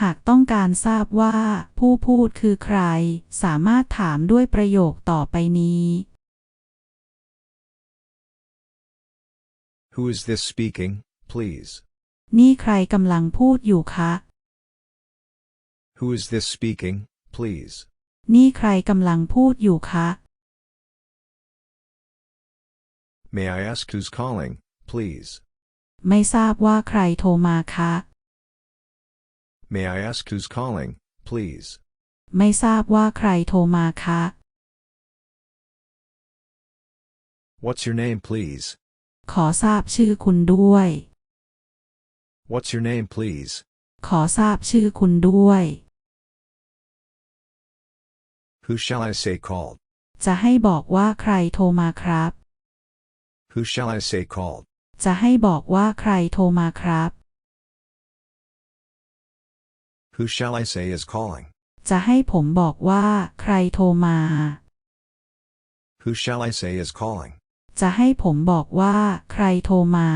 หากต้องการทราบว่าผู้พูดคือใคร สามารถถามด้วยประโยคต่อไปนี้ Who is this speaking, please? นี่ใครกำลังพูดอยู่คะ Who is this speaking, please? นี่ใครกำลังพูดอยู่คะ May I ask who's calling, please? ไม่ทราบว่าใครโทรมาคะ May I ask who's calling, please? ไม่ทราบว่าใครโทรมาคะ What's your name, please? ขอทราบชื่อคุณด้วย What's your name, please? ขอทราบชื่อคุณด้วย Who shall I say called? จะให้บอกว่าใครโทรมาครับ Who shall I say called? จะให้บอกว่าใครโทรมาครับ Who shall I say is calling? จะให้ผมบอกว่า ใครโทรมา Who shall I say is calling? จะให้ผมบอกว่า ใครโทรมา